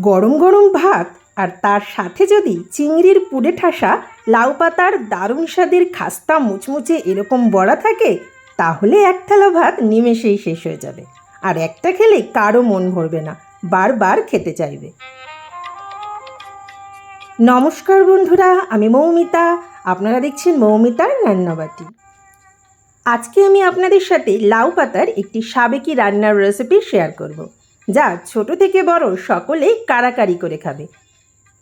গরম গরম ভাত আর তার সাথে যদি চিংড়ির পুড়ে ঠাসা লাউ পাতার দারুণ স্বাদের খাস্তা মুচমুচে এরকম বড়া থাকে, তাহলে এক থালা ভাত নিমেষেই শেষ হয়ে যাবে। আর একটা খেলে কারও মন ভরবে না, বারবার খেতে চাইবে। নমস্কার বন্ধুরা, আমি মৌমিতা। আপনারা দেখছেন মৌমিতার রান্নাবাটি। আজকে আমি আপনাদের সাথে লাউ পাতার একটি সাবেকি রান্নার রেসিপি শেয়ার করব। যা ছোট থেকে বড় সকলেই কারাকারি করে খাবে।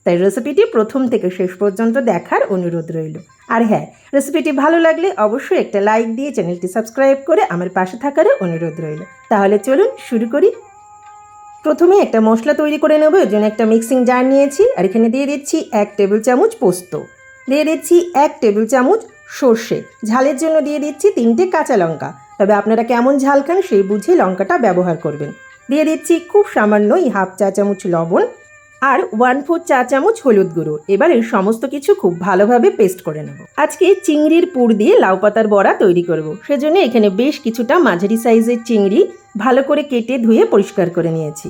তাই রেসিপিটি প্রথম থেকে শেষ পর্যন্ত দেখার অনুরোধ রইল। আর হ্যাঁ রেসিপিটি ভালো লাগলে অবশ্যই একটা লাইক দিয়ে চ্যানেলটি সাবস্ক্রাইব করে আমার পাশে থাকারও অনুরোধ রইল। তাহলে চলুন শুরু করি। প্রথমে একটা মশলা তৈরি করে নেব, এর জন্য একটা মিক্সিং জার নিয়েছি, আর এখানে দিয়ে দিচ্ছি এক টেবিল চামচ পোস্ত। দিয়ে দিচ্ছি এক টেবিল চামচ সর্ষে। ঝালের জন্য দিয়ে দিচ্ছি তিনটে কাঁচা লঙ্কা। তবে আপনারা কেমন ঝাল খান সেই বুঝে লঙ্কাটা ব্যবহার করবেন। দিয়ে দিচ্ছি খুব সামান্য এই হাফ চা চামচ লবণ আর ওয়ান ফোর চা চামচ হলুদ গুঁড়ো। এবার এই সমস্ত কিছু খুব ভালোভাবে পেস্ট করে নেব। আজকে চিংড়ির পুর দিয়ে লাউ পাতার বড়া তৈরি করব। সেজন্য এখানে বেশ কিছুটা মাঝারি সাইজের চিংড়ি ভালো করে কেটে ধুয়ে পরিষ্কার করে নিয়েছি।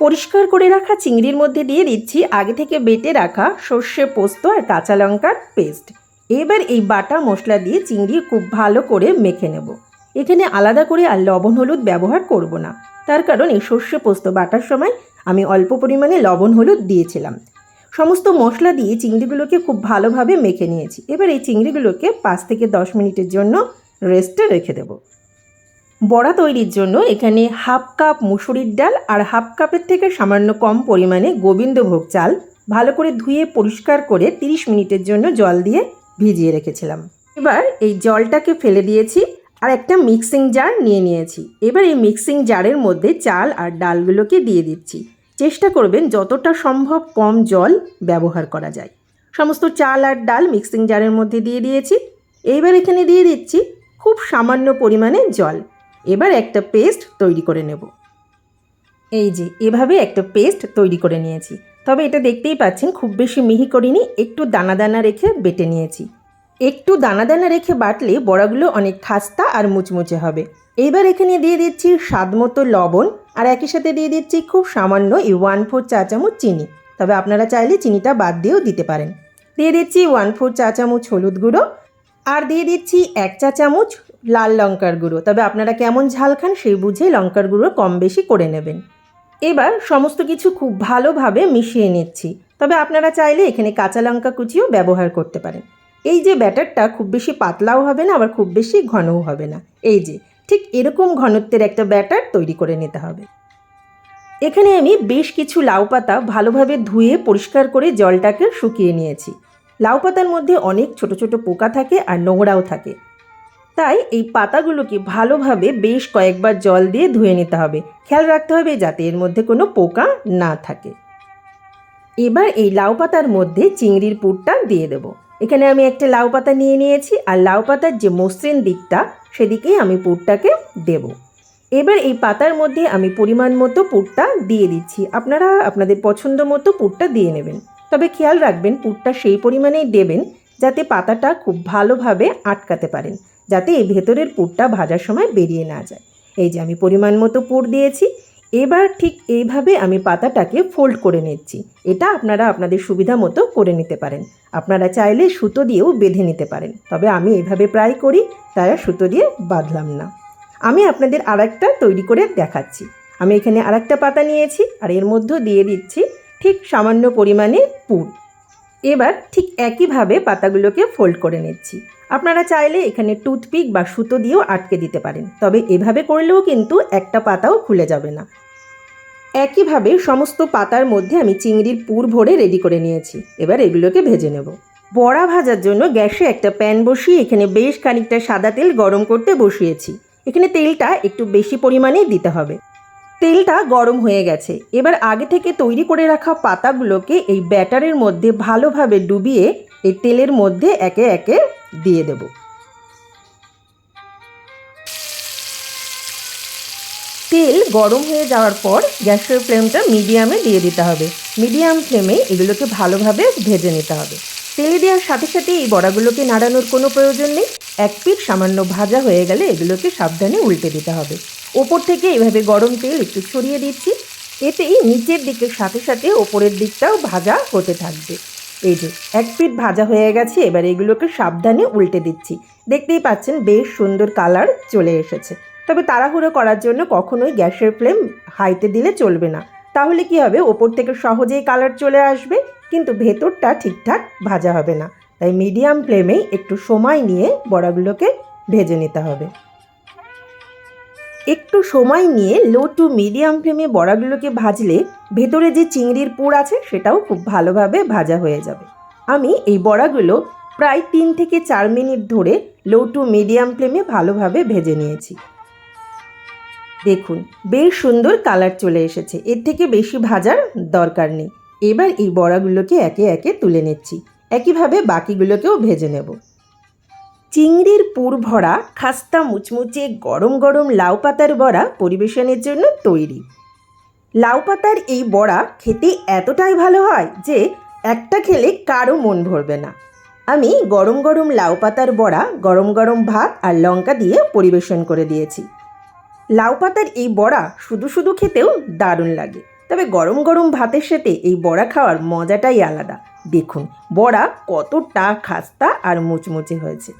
পরিষ্কার করে রাখা চিংড়ির মধ্যে দিয়ে দিচ্ছি আগে থেকে বেটে রাখা সর্ষে পোস্ত আর কাঁচা লঙ্কার পেস্ট এবার এই বাটা মশলা দিয়ে চিংড়ি খুব ভালো করে মেখে নেব। এখানে আলাদা করে আর লবণ হলুদ ব্যবহার করব না। তার কারণ এই সর্ষে পোস্ত বাটার সময় আমি অল্প পরিমাণে লবণ, হলুদ দিয়েছিলাম। সমস্ত মশলা দিয়ে চিংড়িগুলোকে খুব ভালোভাবে মেখে নিয়েছি। এবার এই চিংড়িগুলোকে পাঁচ থেকে দশ মিনিটের জন্য রেস্টে রেখে দেবো। বড়া তৈরির জন্য এখানে হাফ কাপ মুসুরির ডাল আর হাফ কাপের থেকে সামান্য কম পরিমাণে গোবিন্দভোগ চাল ভালো করে ধুয়ে পরিষ্কার করে 30 মিনিটের জন্য জল দিয়ে ভিজিয়ে রেখেছিলাম। এবার এই জলটাকে ফেলে দিয়েছি। আর একটা মিক্সিং জার নিয়ে নিয়েছি। এবার এই মিক্সিং জারের মধ্যে চাল আর ডালগুলোকে দিয়ে দিচ্ছি। চেষ্টা করবেন যতটা সম্ভব কম জল ব্যবহার করা যায়। সমস্ত চাল আর ডাল মিক্সিং জারের মধ্যে দিয়ে দিয়েছি। এইবার এখানে দিয়ে দিচ্ছি খুব সামান্য পরিমাণে জল। এবার একটা পেস্ট তৈরি করে নেব। এই যে, এভাবে একটা পেস্ট তৈরি করে নিয়েছি। তবে এটা দেখতেই পাচ্ছেন খুব বেশি মিহি করিনি, একটু দানা দানা রেখে বেটে নিয়েছি। একটু দানা দানা রেখে বাটলে বড়াগুলো অনেক খাস্তা আর মুচমুচে হবে। এইবার এখানে দিয়ে দিচ্ছি স্বাদ মতো লবণ আর একই সাথে দিয়ে দিচ্ছি খুব সামান্য এই ওয়ান ফোর চা চামচ চিনি। তবে আপনারা চাইলে চিনিটা বাদ দিয়েও দিতে পারেন। দিয়ে দিচ্ছি ওয়ান ফোর চা চামচ হলুদ গুঁড়ো আর দিয়ে দিচ্ছি এক চা চামচ লাল লঙ্কার গুঁড়ো। তবে আপনারা কেমন ঝাল খান সেই বুঝে লঙ্কার গুঁড়ো কম বেশি করে নেবেন। এবার সমস্ত কিছু খুব ভালোভাবে মিশিয়ে নিচ্ছি। তবে আপনারা চাইলে এখানে কাঁচা লঙ্কা কুচিও ব্যবহার করতে পারেন। এই যে ব্যাটারটা খুব বেশি পাতলাও হবে না, আবার খুব বেশি ঘনও হবে না। এই যে, ঠিক এরকম ঘনত্বের একটা ব্যাটার তৈরি করে নিতে হবে। এখানে আমি বেশ কিছু লাউ পাতা ভালোভাবে ধুয়ে পরিষ্কার করে জলটাকে শুকিয়ে নিয়েছি। লাউ পাতার মধ্যে অনেক ছোট ছোট পোকা থাকে আর নোংরাও থাকে। তাই এই পাতাগুলোকে ভালোভাবে বেশ কয়েকবার জল দিয়ে ধুয়ে নিতে হবে। খেয়াল রাখতে হবে যাতে এর মধ্যে কোনো পোকা না থাকে। এবার এই লাউ পাতার মধ্যে চিংড়ির পুরটা দিয়ে দেব। এখানে আমি একটা লাউ পাতা নিয়ে নিয়েছি, আর লাউ পাতার যে মসৃণ দিকটা, সেদিকেই আমি পুরটাকে দেব। এবার এই পাতার মধ্যে আমি পরিমাণ মতো পুরটা দিয়ে দিচ্ছি। আপনারা আপনাদের পছন্দ মতো পুরটা দিয়ে নেবেন। তবে খেয়াল রাখবেন, পুরটা সেই পরিমাণেই দেবেন যাতে পাতাটা খুব ভালোভাবে আটকাতে পারেন, যাতে এই ভেতরের পুরটা ভাজার সময় বেরিয়ে না যায়। এই যে আমি পরিমাণ মতো পুর দিয়েছি এবার ঠিক এইভাবে আমি পাতাটাকে ফোল্ড করে নিচ্ছি। এটা আপনারা আপনাদের সুবিধা মতো করে নিতে পারেন। আপনারা চাইলে সুতো দিয়েও বেঁধে নিতে পারেন। তবে আমি এভাবে প্রায় করি তাই সুতো দিয়ে বাঁধলাম না। আমি আপনাদের আরেকটা তৈরি করে দেখাচ্ছি। আমি এখানে আরেকটা পাতা নিয়েছি, আর এর মধ্যে দিয়ে দিচ্ছি ঠিক সামান্য পরিমাণে পুর। এবার ঠিক একইভাবে পাতাগুলোকে ফোল্ড করে নিচ্ছি। আপনারা চাইলে এখানে টুথপিক বা সুতো দিয়েও আটকে দিতে পারেন, তবে এভাবে করলেও কিন্তু একটা পাতাও খুলে যাবে না। একইভাবে সমস্ত পাতার মধ্যে আমি চিংড়ির পুর ভরে রেডি করে নিয়েছি, এবার এগুলোকে ভেজে নেব। বড়া ভাজার জন্য গ্যাসে একটা প্যান বসিয়ে এখানে বেশ খানিকটা সাদা তেল গরম করতে বসিয়েছি। এখানে তেলটা একটু বেশি পরিমাণেই দিতে হবে। তেলটা গরম হয়ে গেছে। এবার আগে থেকে তৈরি করে রাখা পাতাগুলোকে এই ব্যাটারের মধ্যে ভালোভাবে ডুবিয়ে এই তেলের মধ্যে একে একে দিয়ে দেব। তেল গরম হয়ে যাওয়ার পর গ্যাসের ফ্লেমটা মিডিয়ামে দিয়ে দিতে হবে। মিডিয়াম ফ্লেমে এগুলোকে ভালোভাবে ভেজে নিতে হবে। তেলে দেওয়ার সাথে সাথে এই বড়াগুলোকে নাড়ানোর কোনো প্রয়োজন নেই। এক পিঠ সামান্য ভাজা হয়ে গেলে এগুলোকে সাবধানে উল্টে দিতে হবে। ওপর থেকে এভাবে গরম তেল একটু ছড়িয়ে দিচ্ছি। এতেই নিচের দিকের সাথে সাথে ওপরের দিকটাও ভাজা হতে থাকবে। এই যে, এক পিঠ ভাজা হয়ে গেছে, এবার এগুলোকে সাবধানে উল্টে দিচ্ছি। দেখতেই পাচ্ছেন বেশ সুন্দর কালার চলে এসেছে। তবে তাড়াহুড়ো করার জন্য কখনোই গ্যাসের ফ্লেম হাইতে দিলে চলবে না। তাহলে কি হবে? ওপর থেকে সহজেই কালার চলে আসবে, কিন্তু ভেতরটা ঠিকঠাক ভাজা হবে না। তাই মিডিয়াম ফ্লেমেই একটু সময় নিয়ে বড়াগুলোকে ভেজে নিতে হবে। একটু সময় নিয়ে লো টু মিডিয়াম ফ্লেমে বড়াগুলোকে ভাজলে ভেতরে যে চিংড়ির পুর আছে সেটাও খুব ভালোভাবে ভাজা হয়ে যাবে। আমি এই বড়াগুলো প্রায় তিন থেকে চার মিনিট ধরে লো টু মিডিয়াম ফ্লেমে ভালোভাবে ভেজে নিয়েছি। দেখুন, বেশ সুন্দর কালার চলে এসেছে। এর থেকে বেশি ভাজার দরকার নেই। এবার এই বড়াগুলোকে একে একে তুলে নিচ্ছি। একইভাবে বাকিগুলোকেও ভেজে নেব। চিংড়ির পুর ভরা, খাস্তা মুচমুচে, গরম গরম লাউ পাতার বড়া পরিবেশনের জন্য তৈরি। লাউ পাতার এই বড়া খেতে এতটাই ভালো হয় যে একটা খেলে কারও মন ভরবে না। আমি গরম গরম লাউ পাতার বড়া, গরম গরম ভাত আর লঙ্কা দিয়ে পরিবেশন করে দিয়েছি। লাউ পাতার এই বড়া শুধু শুধু খেতেও দারুণ লাগে। তবে গরম গরম ভাতের সাথে এই বড়া খাওয়ার মজাটাই আলাদা। দেখুন, বড়া কতটা খাস্তা আর মুচমুচে হয়েছে।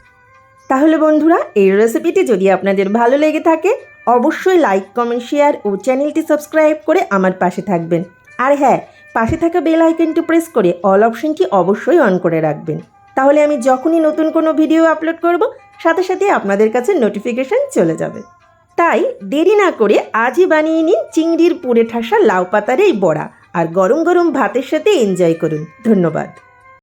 তাহলে বন্ধুরা, এই রেসিপিটি যদি আপনাদের ভালো লেগে থাকে, অবশ্যই লাইক কমেন্ট শেয়ার ও চ্যানেলটি সাবস্ক্রাইব করে আমার পাশে থাকবেন। আর হ্যাঁ পাশে থাকা বেল আইকনটি প্রেস করে অল অপশনটি অবশ্যই অন করে রাখবেন। তাহলে আমি যখনই নতুন কোনো ভিডিও আপলোড করব, সাথে সাথে আপনাদের কাছে নোটিফিকেশন চলে যাবে। তাই দেরি না করে আজই বানিয়ে নিন চিংড়ির পুরে ঠাসা লাউ পাতার এই বড়া, আর গরম গরম ভাতের সাথে এনজয় করুন। ধন্যবাদ।